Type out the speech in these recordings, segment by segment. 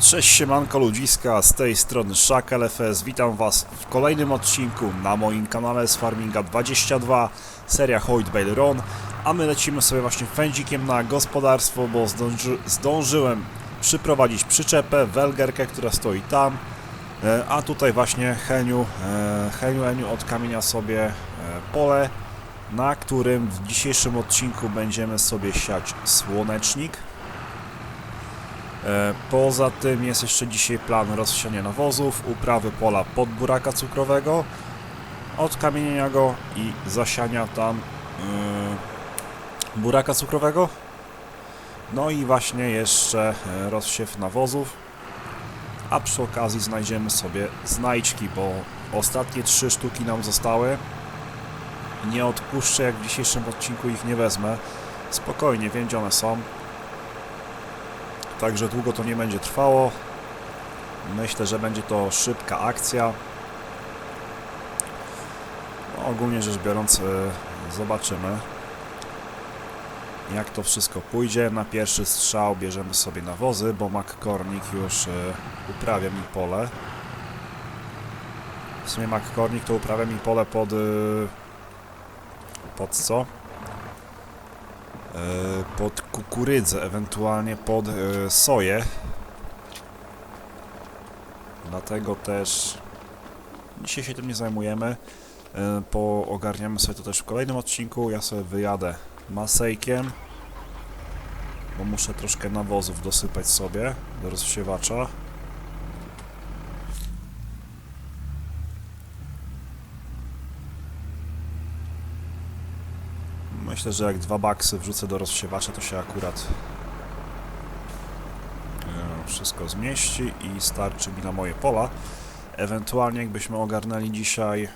Cześć siemanko ludziska, z tej strony Szak LFS, witam was w kolejnym odcinku na moim kanale z Farminga 22, seria Hoyt Bale Run, a my lecimy sobie właśnie fędzikiem na gospodarstwo, bo zdąży, zdążyłem przyprowadzić przyczepę, welgerkę, która stoi tam, e, a tutaj właśnie Heniu, e, Heniu Eniu odkamienia sobie e, pole, na którym w dzisiejszym odcinku będziemy sobie siać słonecznik. E, Poza tym jest jeszcze dzisiaj plan rozsiania nawozów, uprawy pola pod buraka cukrowego, odkamienienia go i zasiania tam yy, buraka cukrowego. No i właśnie jeszcze e, rozsiew nawozów. A przy okazji znajdziemy sobie znajdźki, bo ostatnie trzy sztuki nam zostały. Nie odpuszczę, jak w dzisiejszym odcinku ich nie wezmę. Spokojnie, wiem one są. Także długo to nie będzie trwało. Myślę, że będzie to szybka akcja. No, ogólnie rzecz biorąc, e, zobaczymy jak to wszystko pójdzie. Na pierwszy strzał bierzemy sobie nawozy, bo McCormick już e, uprawia mi pole. W sumie McCormick to uprawia mi pole pod... e, pod co? E, pod kukurydzę, ewentualnie pod e, soję. Dlatego też dzisiaj się tym nie zajmujemy. E, Poogarniamy sobie to też w kolejnym odcinku. Ja sobie wyjadę masejkiem, bo muszę troszkę nawozów dosypać sobie do rozsiewacza. Myślę, że jak dwa baksy wrzucę do rozsiewacza, to się akurat e, wszystko zmieści i starczy mi na moje pola. Ewentualnie jakbyśmy ogarnęli dzisiaj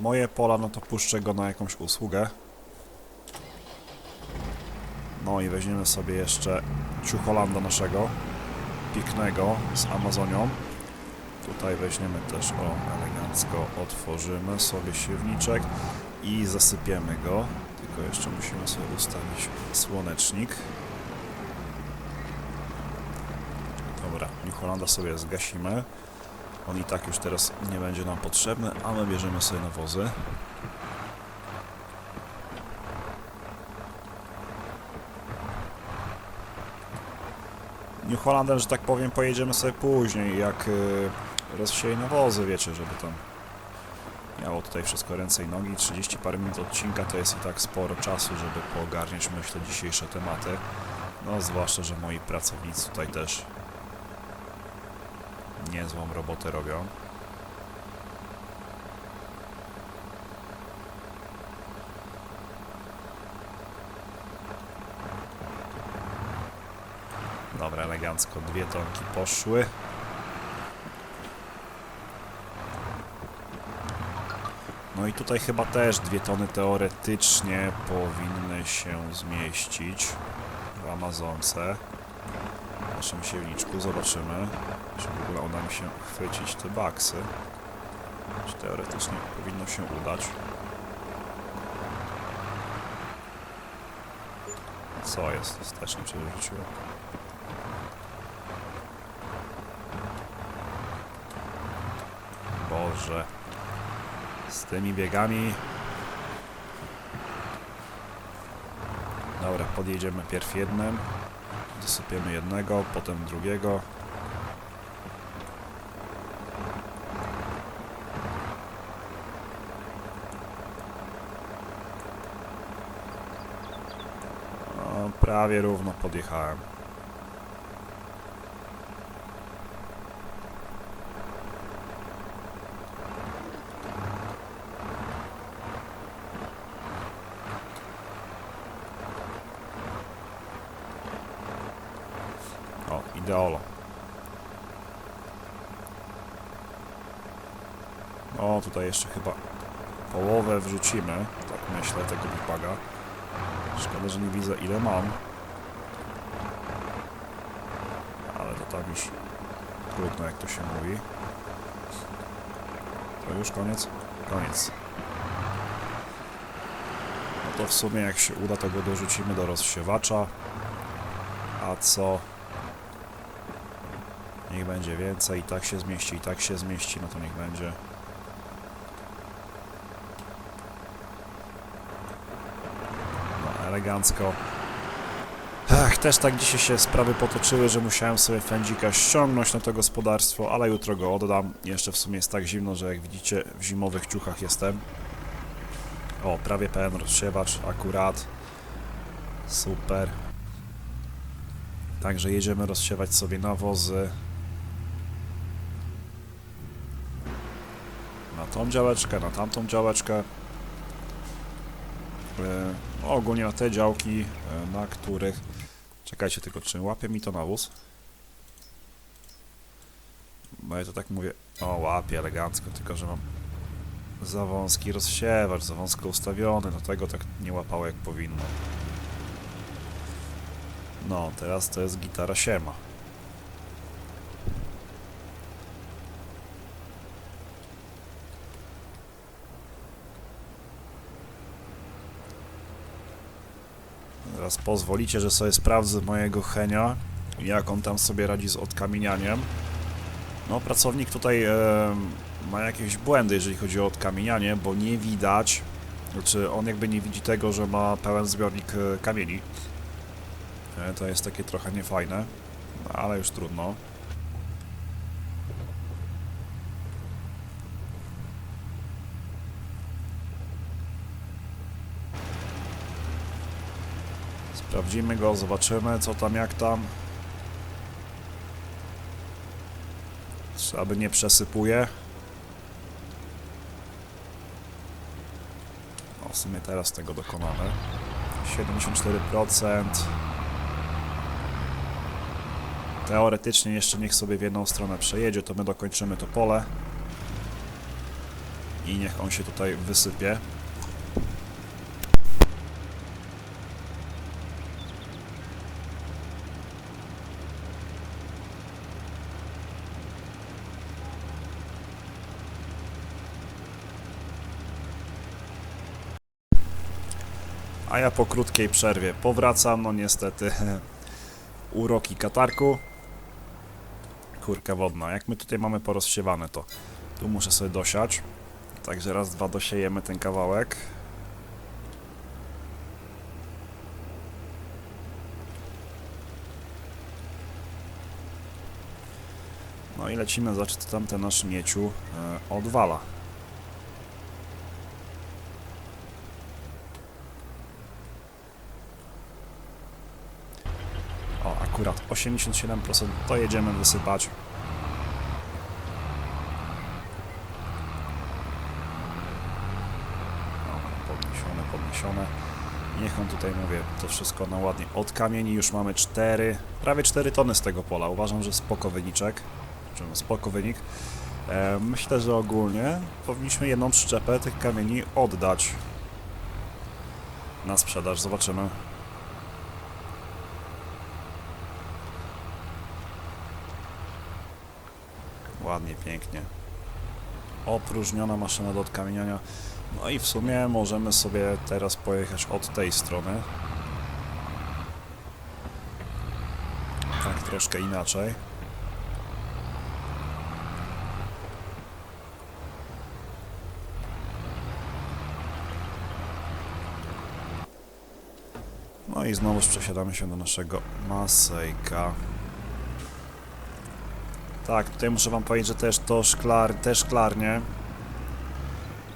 moje pola, no to puszczę go na jakąś usługę. No i weźmiemy sobie jeszcze ciucholanda naszego, piknego z Amazonią. Tutaj weźmiemy też, o, elegancko otworzymy sobie siewniczek i zasypiemy go. Tylko jeszcze musimy sobie ustawić słonecznik. Dobra, New sobie zgasimy. On i tak już teraz nie będzie nam potrzebny, a my bierzemy sobie nawozy. New że tak powiem, pojedziemy sobie później, jak y, rozsieje nawozy, wiecie, żeby tam miało tutaj wszystko ręce i nogi. 30 parę minut odcinka to jest i tak sporo czasu, żeby poogarniać, myślę, dzisiejsze tematy. No, zwłaszcza, że moi pracownicy tutaj też niezłą robotę robią. Dobra, elegancko, dwie tonki poszły. No i tutaj chyba też dwie tony teoretycznie powinny się zmieścić w Amazonce. W naszym siewniczku zobaczymy, czy w ogóle uda mi się chwycić te baksy. Czy teoretycznie powinno się udać. Co jest? Wstecznie przerzuciłem. Boże. Z tymi biegami. Dobra, podjedziemy pierw jednym. Dosypiemy jednego, potem drugiego. No, prawie równo podjechałem. O, ideolo. O, tutaj jeszcze chyba połowę wrzucimy, tak myślę, tego bipaga. Szkoda, że nie widzę ile mam. Ale to tam już trudno, jak to się mówi. To już koniec? Koniec. No to w sumie jak się uda, to go dorzucimy do rozsiewacza. A co Niech będzie więcej, i tak się zmieści, i tak się zmieści, no to niech będzie. No, elegancko. Ach, też tak dzisiaj się sprawy potoczyły, że musiałem sobie fędzika ściągnąć na to gospodarstwo, ale jutro go oddam. Jeszcze w sumie jest tak zimno, że jak widzicie w zimowych ciuchach jestem. O, prawie pełen rozsiewacz, akurat. Super. Także jedziemy rozsiewać sobie nawozy. Na tą działeczkę, na tamtą działeczkę. E, ogólnie na te działki, e, na których... Czekajcie tylko, czy łapie mi to nawóz? No ja to tak mówię, o łapie elegancko, tylko że mam za wąski rozsiewacz, za wąsko ustawiony, dlatego tak nie łapało jak powinno. No, teraz to jest gitara siema. Teraz pozwolicie, że sobie sprawdzę mojego Henia, jak on tam sobie radzi z odkamienianiem. No, pracownik tutaj e, ma jakieś błędy, jeżeli chodzi o odkamienianie, bo nie widać, znaczy on jakby nie widzi tego, że ma pełen zbiornik e, kamieni. E, To jest takie trochę niefajne, ale już trudno. Sprawdzimy go, zobaczymy co tam, jak tam. Trzeba by nie przesypuje. No, w sumie teraz tego dokonamy. 74%. Teoretycznie jeszcze niech sobie w jedną stronę przejedzie, to my dokończymy to pole. I niech on się tutaj wysypie. A ja po krótkiej przerwie powracam, no niestety uroki katarku. Kurka wodna. Jak my tutaj mamy porozsiewane to tu muszę sobie dosiać. Także raz, dwa dosiejemy ten kawałek. No i lecimy zobaczyć co tam ten nasz mieciu e, odwala. O, akurat 87% to jedziemy wysypać. Podniesione, podniesione. Niech on tutaj, mówię, to wszystko na ładnie od kamieni. Już mamy 4, prawie 4 tony z tego pola. Uważam, że spoko wyniczek. Czy spoko wynik. E, myślę, że ogólnie powinniśmy jedną przyczepę tych kamieni oddać na sprzedaż. Zobaczymy. Ładnie, pięknie. Opróżniona maszyna do odkamieniania. No i w sumie możemy sobie teraz pojechać od tej strony. Tak troszkę inaczej. No i znowu przesiadamy się do naszego Masejka. Tak, tutaj muszę wam powiedzieć, że też to szklar, te szklarnie,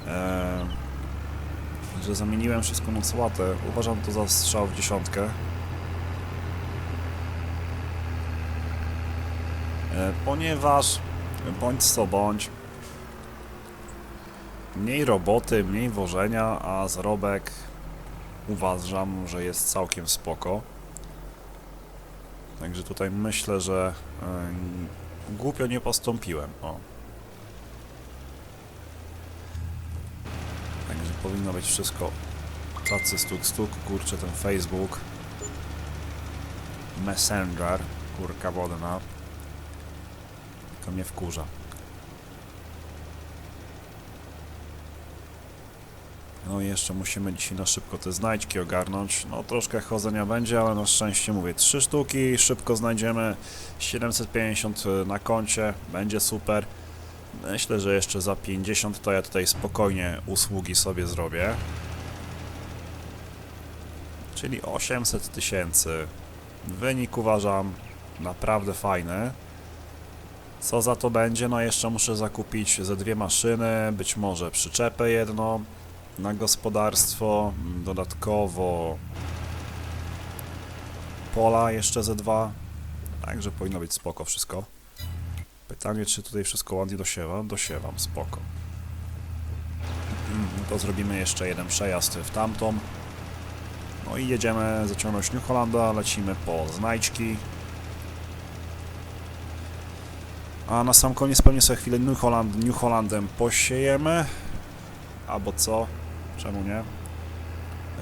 e, że zamieniłem wszystko na sałatę. Uważam to za strzał w dziesiątkę. E, ponieważ, bądź co bądź, mniej roboty, mniej wożenia, a zarobek uważam, że jest całkiem spoko. Także tutaj myślę, że e, głupio nie postąpiłem. O. Także powinno być wszystko tacy stuk stuk, kurczę ten Facebook Messenger, kurka wodna tylko mnie wkurza No i jeszcze musimy dzisiaj na szybko te znajdźki ogarnąć. No troszkę chodzenia będzie, ale na szczęście mówię, trzy sztuki, szybko znajdziemy 750 na koncie, będzie super. Myślę, że jeszcze za 50 to ja tutaj spokojnie usługi sobie zrobię. Czyli 800 tysięcy. Wynik uważam naprawdę fajny. Co za to będzie? No jeszcze muszę zakupić ze dwie maszyny, być może przyczepę jedną na gospodarstwo, dodatkowo pola jeszcze ze dwa, także powinno być spoko wszystko. Pytanie, czy tutaj wszystko ładnie dosiewam? Dosiewam, spoko. Mm, To zrobimy jeszcze jeden przejazd w tamtą. No i jedziemy zaciągnąć New Hollanda, lecimy po znajdźki. A na sam koniec pewnie sobie chwilę New, Holland, New Hollandem posiejemy. Albo co? Czemu nie?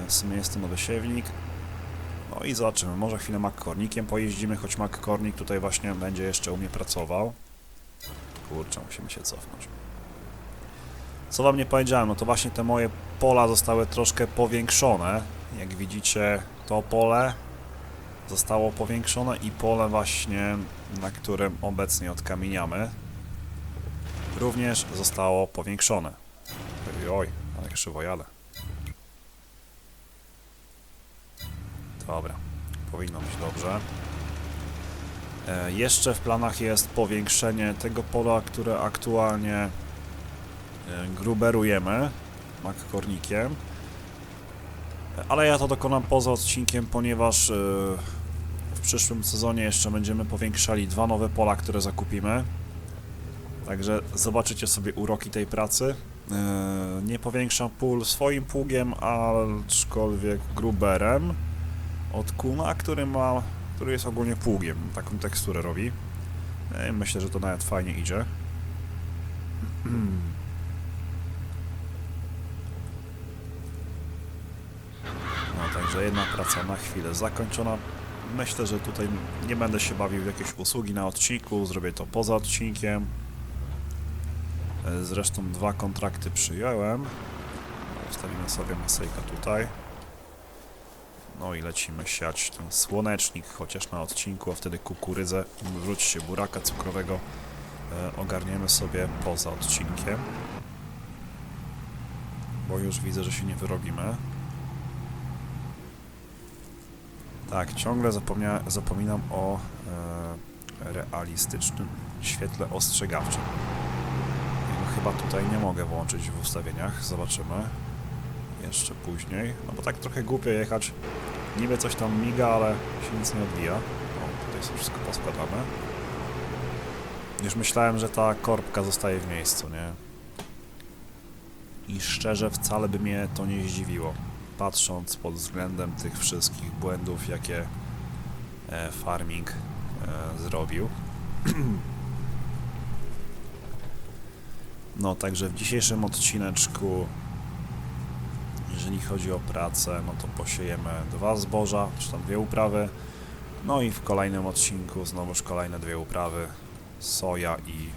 W sumie jest to nowy siewnik. No i zobaczymy, może chwilę McCornickiem pojeździmy, choć McCormick tutaj właśnie będzie jeszcze u mnie pracował. Kurczę, musimy się cofnąć. Co wam nie powiedziałem, no to właśnie te moje pola zostały troszkę powiększone. Jak widzicie, to pole zostało powiększone i pole właśnie, na którym obecnie odkamieniamy, również zostało powiększone. Oj, oj, ale krzywo jadę. Dobra, powinno być dobrze. E, jeszcze w planach jest powiększenie tego pola, które aktualnie e, gruberujemy makkornikiem. Ale ja to dokonam poza odcinkiem, ponieważ e, w przyszłym sezonie jeszcze będziemy powiększali dwa nowe pola, które zakupimy. Także zobaczycie sobie uroki tej pracy. E, Nie powiększam pól swoim pługiem, aczkolwiek gruberem od Kuna, który ma, który jest ogólnie pługiem, taką teksturę robi. E, Myślę, że to nawet fajnie idzie. No, także jedna praca na chwilę zakończona. Myślę, że tutaj nie będę się bawił w jakieś usługi na odcinku, zrobię to poza odcinkiem. Zresztą dwa kontrakty przyjąłem. Wstawimy sobie masejka tutaj. No i lecimy siać ten słonecznik, chociaż na odcinku, a wtedy kukurydzę, wróć się buraka cukrowego e, ogarniemy sobie poza odcinkiem. Bo już widzę, że się nie wyrobimy. Tak, ciągle zapomnia, zapominam o e, realistycznym świetle ostrzegawczym. Chyba tutaj nie mogę włączyć w ustawieniach, zobaczymy. Jeszcze później, no bo tak trochę głupio jechać. Niby coś tam miga, ale się nic nie odbija. O, tutaj sobie wszystko poskładane. Już myślałem, że ta korbka zostaje w miejscu, nie? I szczerze wcale by mnie to nie zdziwiło patrząc pod względem tych wszystkich błędów, jakie e, farming e, zrobił. No, także w dzisiejszym odcineczku, jeżeli chodzi o pracę, no to posiejemy dwa zboża, czy tam dwie uprawy. No i w kolejnym odcinku znowuż kolejne dwie uprawy, soja i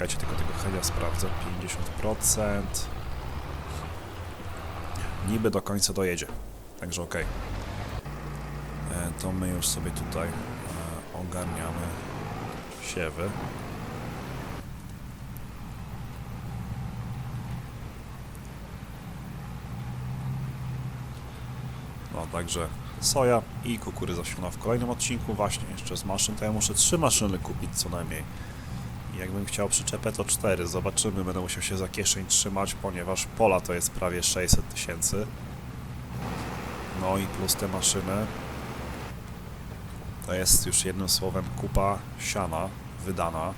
Czekajcie, tylko tego helia sprawdzę. 50%. Niby do końca dojedzie. Także ok. To my już sobie tutaj e, ogarniamy siewy. No, także soja i kukurydza siona w kolejnym odcinku właśnie jeszcze z maszyn, to ja muszę trzy maszyny kupić co najmniej. Jakbym chciał przyczepę, to 4. Zobaczymy, będę musiał się za kieszeń trzymać, ponieważ pola to jest prawie 600 tysięcy. No i plus te maszyny. To jest już jednym słowem kupa siana wydana.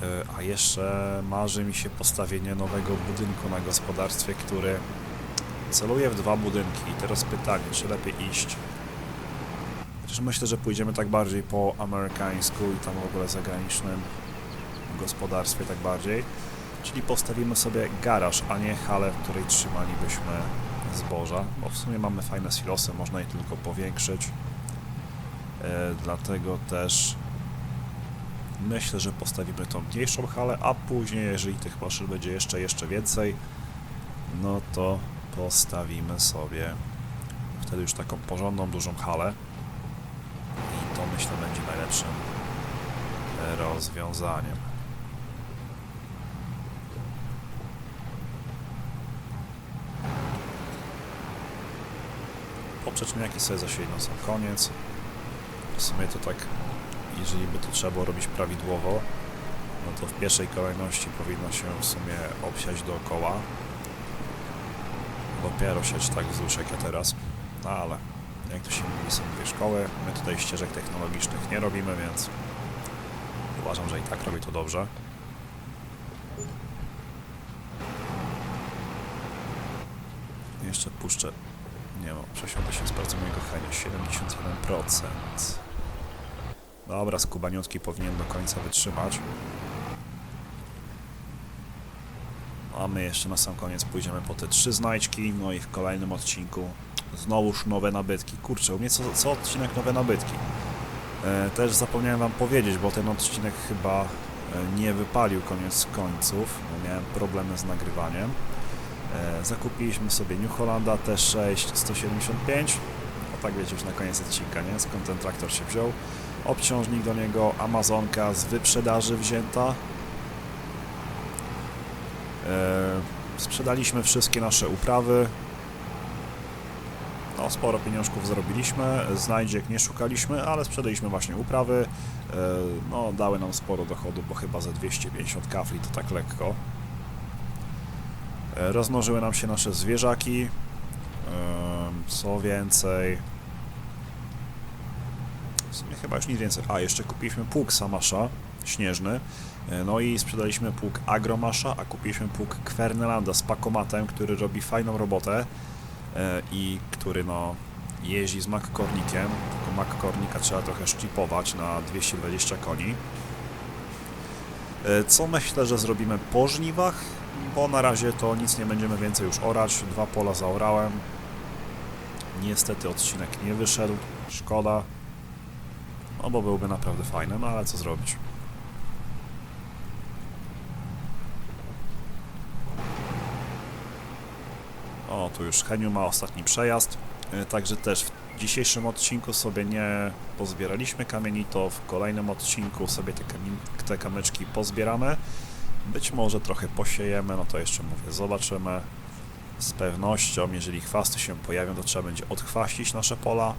Yy, A jeszcze marzy mi się postawienie nowego budynku na gospodarstwie, który celuje w dwa budynki. I teraz pytanie, czy lepiej iść Chociaż myślę, że pójdziemy tak bardziej po amerykańsku i tam w ogóle zagranicznym gospodarstwie tak bardziej. Czyli postawimy sobie garaż, a nie halę, w której trzymalibyśmy zboża, bo w sumie mamy fajne silosy, można je tylko powiększyć. E, dlatego też Myślę, że postawimy tą mniejszą halę, a później, jeżeli tych maszyn będzie jeszcze, jeszcze więcej, no to postawimy sobie wtedy już taką porządną, dużą halę. I to myślę będzie najlepszym rozwiązaniem. Poprzeczniaki sobie zasiedli na sam koniec. W sumie to tak, jeżeli by to trzeba było robić prawidłowo, no to w pierwszej kolejności powinno się w sumie obsiać dookoła. Dopiero sieć tak wzdłuż jak ja teraz. No ale jak to się mówi, są dwie szkoły. My tutaj ścieżek technologicznych nie robimy, więc uważam, że i tak robi to dobrze. 91%. Dobra, skubaniutki powinien do końca wytrzymać. A my jeszcze na sam koniec pójdziemy po te trzy znajdźki, no i w kolejnym odcinku znowuż nowe nabytki. Kurczę, u mnie co, co odcinek nowe nabytki. E, też zapomniałem wam powiedzieć, bo ten odcinek chyba e, nie wypalił koniec końców, bo miałem problemy z nagrywaniem. E, zakupiliśmy sobie New Hollanda T6 175 tak wiecie już na koniec odcinka, nie? Skąd ten traktor się wziął. Obciążnik do niego, Amazonka z wyprzedaży wzięta, E, Sprzedaliśmy wszystkie nasze uprawy. No, sporo pieniążków zarobiliśmy. Znajdziek nie szukaliśmy, ale sprzedaliśmy właśnie uprawy. E, No, dały nam sporo dochodu, bo chyba za 250 kafli to tak lekko. E, Rozmnożyły nam się nasze zwierzaki. Co więcej? W sumie chyba już nic więcej. A, jeszcze kupiliśmy pług Samasza śnieżny. E, No i sprzedaliśmy pług Agromasza, a kupiliśmy pług Kwernelanda z pakomatem, który robi fajną robotę e, i który no jeździ z makkornikiem. Tylko makkornika trzeba trochę szczypować na 220 koni. E, Co myślę, że zrobimy po żniwach, bo na razie to nic nie będziemy więcej już orać. Dwa pola zaorałem. Niestety odcinek nie wyszedł. Szkoda. No bo byłby naprawdę fajny, no ale co zrobić. O, tu już Heniu ma ostatni przejazd, y, także też w dzisiejszym odcinku sobie nie pozbieraliśmy kamieni, to w kolejnym odcinku sobie te, te kamyczki pozbieramy. Być może trochę posiejemy, no to jeszcze mówię, zobaczymy. Z pewnością, jeżeli chwasty się pojawią, to trzeba będzie odchwaścić nasze pola.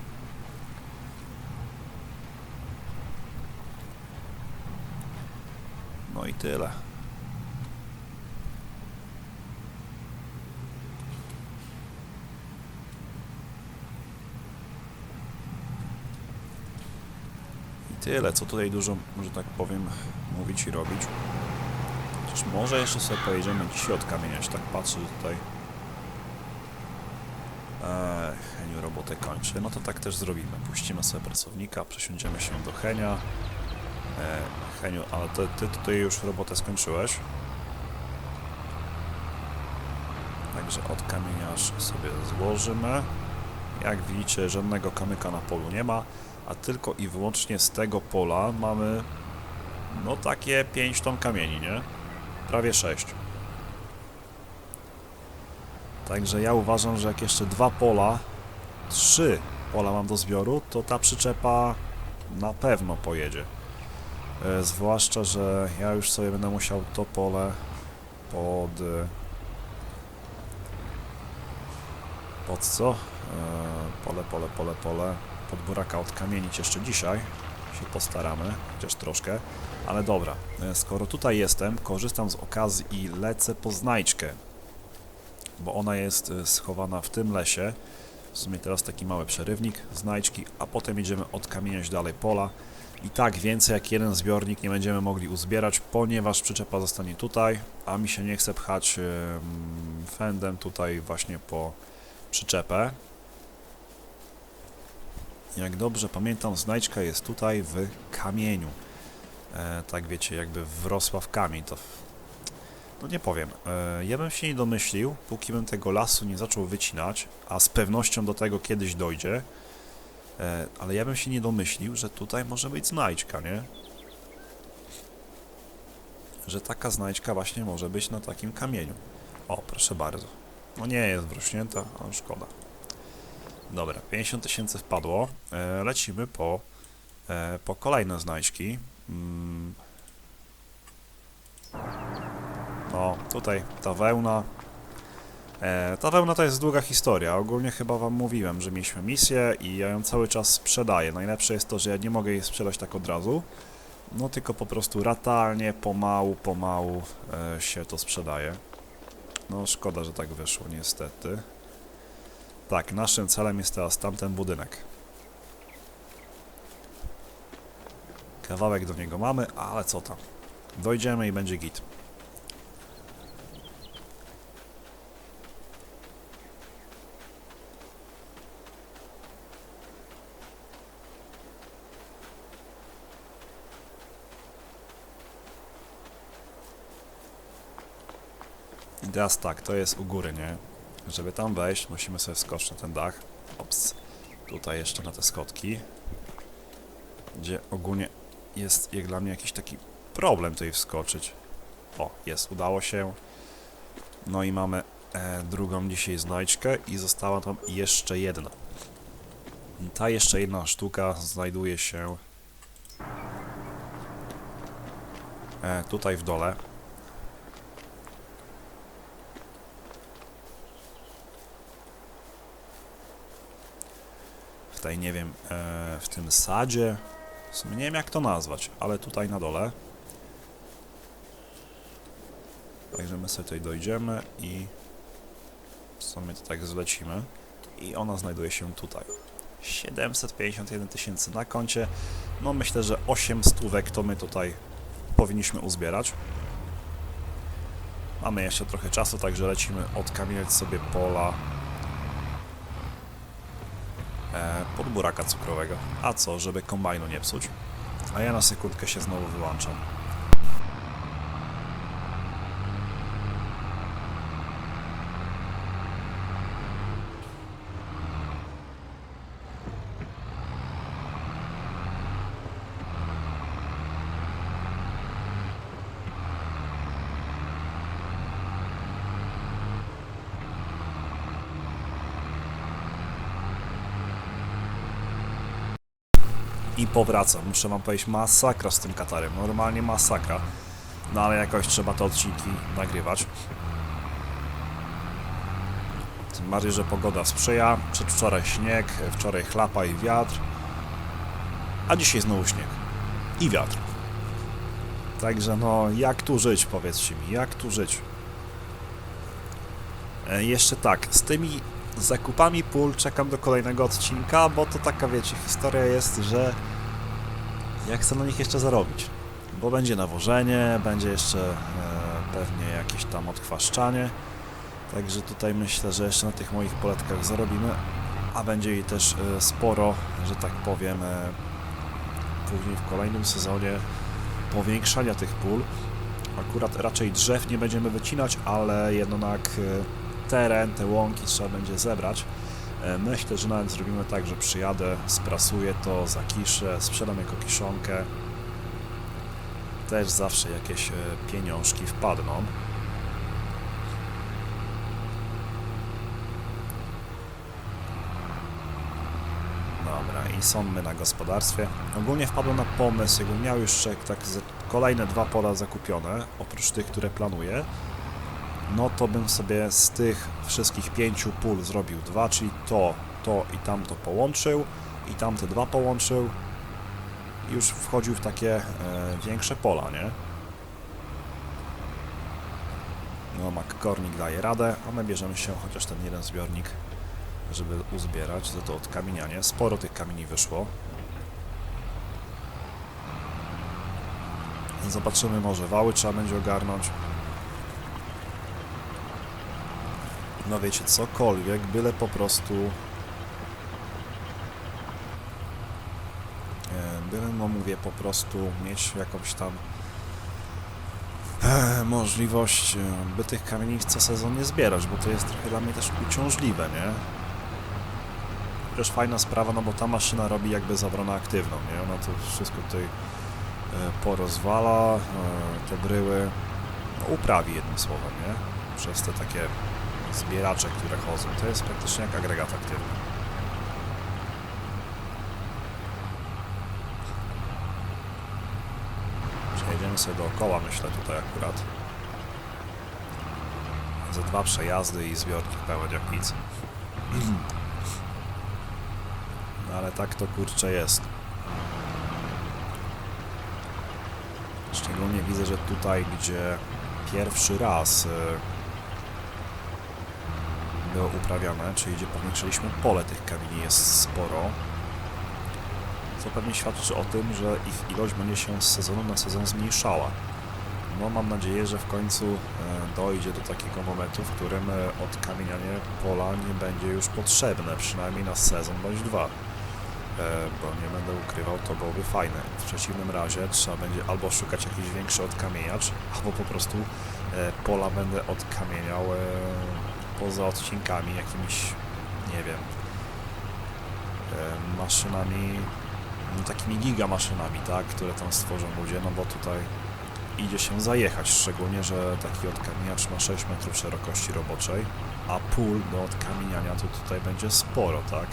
No i tyle. I tyle, co tutaj dużo, że tak powiem, mówić i robić. Chociaż może jeszcze sobie pojedziemy dzisiaj odkamieniać, tak patrzę tutaj. Eee, Heniu robotę kończy. No to tak też zrobimy. Puścimy sobie pracownika, przesiądziemy się do Henia. Eee, Heniu, ale ty, ty tutaj już robotę skończyłeś. Także odkamieniasz sobie złożymy. Jak widzicie, żadnego kamyka na polu nie ma, a tylko i wyłącznie z tego pola mamy no takie 5 ton kamieni, nie? Prawie 6. Także ja uważam, że jak jeszcze dwa pola, trzy pola mam do zbioru, to ta przyczepa na pewno pojedzie. E, zwłaszcza, że ja już sobie będę musiał to pole pod... e, Pod co? E, pole, pole, pole, pole. Pod buraka odkamienić jeszcze dzisiaj. Się postaramy, chociaż troszkę. Ale dobra, skoro tutaj jestem, korzystam z okazji i lecę po znajdźkę. Bo ona jest schowana w tym lesie. W sumie teraz taki mały przerywnik, znajdźki, a potem jedziemy odkamieniać dalej pola. I tak więcej jak jeden zbiornik nie będziemy mogli uzbierać, ponieważ przyczepa zostanie tutaj, a mi się nie chce pchać em, fendem tutaj właśnie po przyczepę. Jak dobrze pamiętam, znajdźka jest tutaj w kamieniu. E, tak wiecie, jakby wrosła w kamień. To. No nie powiem. E, ja bym się nie domyślił, póki bym tego lasu nie zaczął wycinać, a z pewnością do tego kiedyś dojdzie. E, ale ja bym się nie domyślił, że tutaj może być znajdźka, nie? że taka znajdźka właśnie może być na takim kamieniu. O, proszę bardzo. No nie jest wrośnięta, ale szkoda. Dobra, 50 tysięcy wpadło. E, lecimy po, po kolejne znajdźki. No, tutaj ta wełna. E, ta wełna to jest długa historia. Ogólnie chyba wam mówiłem, że mieliśmy misję i ja ją cały czas sprzedaję. Najlepsze jest to, że ja nie mogę jej sprzedać tak od razu. No tylko po prostu ratalnie, pomału, pomału e, się to sprzedaje. No szkoda, że tak wyszło, niestety. Tak, naszym celem jest teraz tamten budynek. Kawałek do niego mamy, ale co tam. Dojdziemy i będzie git. I teraz tak, to jest u góry, nie? Żeby tam wejść, musimy sobie wskoczyć na ten dach. Ops. Tutaj jeszcze na te schodki. Gdzie ogólnie jest jak dla mnie jakiś taki problem tutaj wskoczyć. O, jest, udało się. No i mamy e, drugą dzisiaj znajdźkę i została tam jeszcze jedna. Ta jeszcze jedna sztuka znajduje się e, tutaj w dole. Tej, nie wiem, e, w tym sadzie. W sumie nie wiem jak to nazwać, ale tutaj na dole. Także my sobie tutaj dojdziemy i w sumie to tak zlecimy. I ona znajduje się tutaj. 751 tysięcy na koncie. No myślę, że 8 stówek to my tutaj powinniśmy uzbierać. Mamy jeszcze trochę czasu, także lecimy odkamieniać sobie pola buraka cukrowego. A co, żeby kombajnu nie psuć? A ja na sekundkę się znowu wyłączam. i powracam. Muszę wam powiedzieć, masakra z tym Katarem. Normalnie masakra. No ale jakoś trzeba te odcinki nagrywać. Tym bardziej, że pogoda sprzyja. Przedwczoraj śnieg, wczoraj chlapa i wiatr. A dzisiaj znowu śnieg. I wiatr. Także no, jak tu żyć, powiedzcie mi, jak tu żyć? E, jeszcze tak, z tymi zakupami pól czekam do kolejnego odcinka, bo to taka, wiecie, historia jest, że ja chcę na nich jeszcze zarobić. Bo będzie nawożenie, będzie jeszcze e, pewnie jakieś tam odchwaszczanie. Także tutaj myślę, że jeszcze na tych moich poletkach zarobimy, a będzie i też e, sporo, że tak powiem, e, później w kolejnym sezonie powiększania tych pól. Akurat raczej drzew nie będziemy wycinać, ale jednak teren, te łąki trzeba będzie zebrać. Myślę, że nawet zrobimy tak, że przyjadę, sprasuję to, zakiszę, sprzedam jako kiszonkę. Też zawsze jakieś e, pieniążki wpadną. Dobra, i są my na gospodarstwie. Ogólnie wpadłem na pomysł, jakbym miał już tak kolejne dwa pola zakupione, oprócz tych, które planuję, no to bym sobie z tych wszystkich pięciu pól zrobił dwa, czyli to, to i tamto połączył i tamte dwa połączył i już wchodził w takie e, większe pola, nie? No, McCormick daje radę, a my bierzemy się chociaż ten jeden zbiornik, żeby uzbierać, za to odkamienianie. Sporo tych kamieni wyszło. Zobaczymy, może wały trzeba będzie ogarnąć. No wiecie, cokolwiek, byle po prostu e, byle, no mówię, po prostu mieć jakąś tam e, możliwość, e, by tych kamieni co sezon nie zbierać, bo to jest trochę dla mnie też uciążliwe, nie? Też fajna sprawa, no bo ta maszyna robi jakby zabronę aktywną, nie? Ona to wszystko tutaj porozwala te bryły, no, uprawi jednym słowem, nie? Przez te takie zbieracze, które chodzą. To jest praktycznie jak agregat aktywny. Przejedziemy sobie dookoła, myślę, tutaj akurat. Ze dwa przejazdy i zbiornik pełen jak nic. No ale tak to kurczę jest. Szczególnie widzę, że tutaj, gdzie pierwszy raz y, było uprawiane, czyli gdzie powiększyliśmy pole tych kamieni jest sporo, co pewnie świadczy o tym, że ich ilość będzie się z sezonu na sezon zmniejszała. No mam nadzieję, że w końcu e, dojdzie do takiego momentu, w którym e, odkamienianie pola nie będzie już potrzebne, przynajmniej na sezon bądź dwa. E, Bo nie będę ukrywał, to byłoby fajne. W przeciwnym razie trzeba będzie albo szukać jakiś większy odkamieniacz, albo po prostu pola będę odkamieniał poza odcinkami jakimiś, nie wiem, maszynami, no takimi gigamaszynami, tak, które tam stworzą ludzie, no bo tutaj idzie się zajechać, szczególnie, że taki odkamieniacz ma 6 metrów szerokości roboczej, a pól do odkamieniania to tutaj będzie sporo, tak?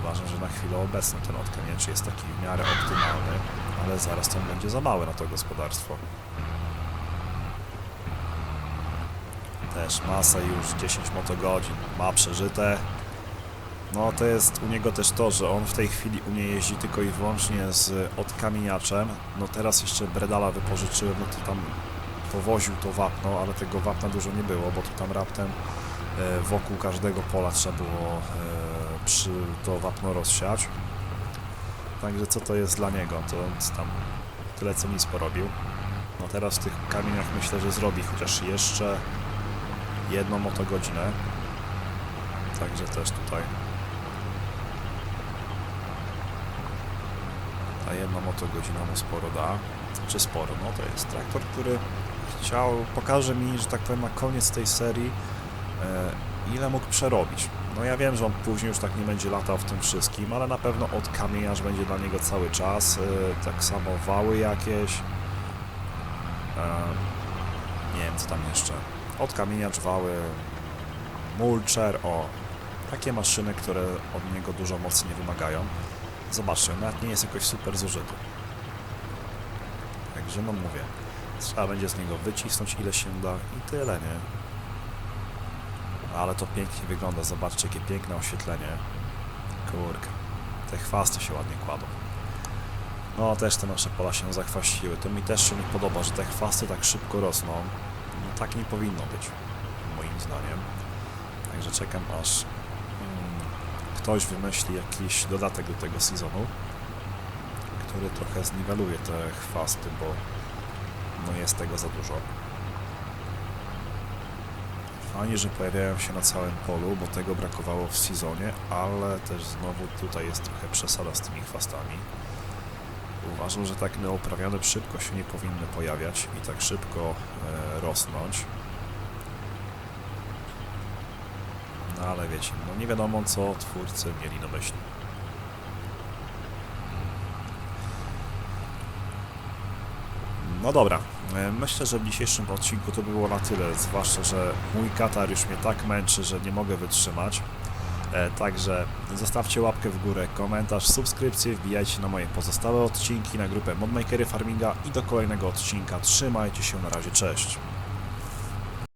Uważam, że na chwilę obecną ten odkamieniacz jest taki w miarę optymalny, ale zaraz to będzie za małe na to gospodarstwo. Też masa już 10 motogodzin, ma przeżyte. No to jest u niego też to, że on w tej chwili u mnie jeździ tylko i wyłącznie z odkamieniaczem. No teraz jeszcze Bredala wypożyczyłem, no to tam powoził to wapno, ale tego wapna dużo nie było, bo to tam raptem e, wokół każdego pola trzeba było e, przy to wapno rozsiać. Także co to jest dla niego? To on tam tyle co nic porobił. No teraz w tych kamieniach myślę, że zrobi chociaż jeszcze jedną motogodzinę. Także też tutaj ta jedna motogodzina mu sporo da. Czy sporo? No to jest traktor, który chciał, pokaże mi, że tak powiem na koniec tej serii e, ile mógł przerobić. No ja wiem, że on później już tak nie będzie latał w tym wszystkim, ale na pewno odkamieniarz będzie dla niego cały czas. E, tak samo wały jakieś. E, nie wiem co tam jeszcze. Odkamieniacz, wały, mulcher, o. Takie maszyny, które od niego dużo mocy nie wymagają. Zobaczcie, nawet nie jest jakoś super zużyty. Także no mówię, trzeba będzie z niego wycisnąć ile się da i tyle, nie? Ale to pięknie wygląda, zobaczcie jakie piękne oświetlenie. Kurka, te chwasty się ładnie kładą. No też te nasze pola się zachwaściły, to mi też się nie podoba, że te chwasty tak szybko rosną. Tak nie powinno być, moim zdaniem. Także czekam aż mm, ktoś wymyśli jakiś dodatek do tego sezonu, który trochę zniweluje te chwasty, bo no jest tego za dużo. Fajnie, że pojawiają się na całym polu, bo tego brakowało w sezonie, ale też znowu tutaj jest trochę przesada z tymi chwastami. Uważam, że tak nieuprawione szybko się nie powinny pojawiać i tak szybko e, rosnąć. No ale wiecie, no nie wiadomo co twórcy mieli na myśli. No dobra, e, myślę, że w dzisiejszym odcinku to było na tyle, zwłaszcza, że mój katar już mnie tak męczy, że nie mogę wytrzymać. E, Także zostawcie łapkę w górę, komentarz, subskrypcję, wbijajcie na moje pozostałe odcinki, na grupę Modmakery Farminga i do kolejnego odcinka. Trzymajcie się, na razie, cześć!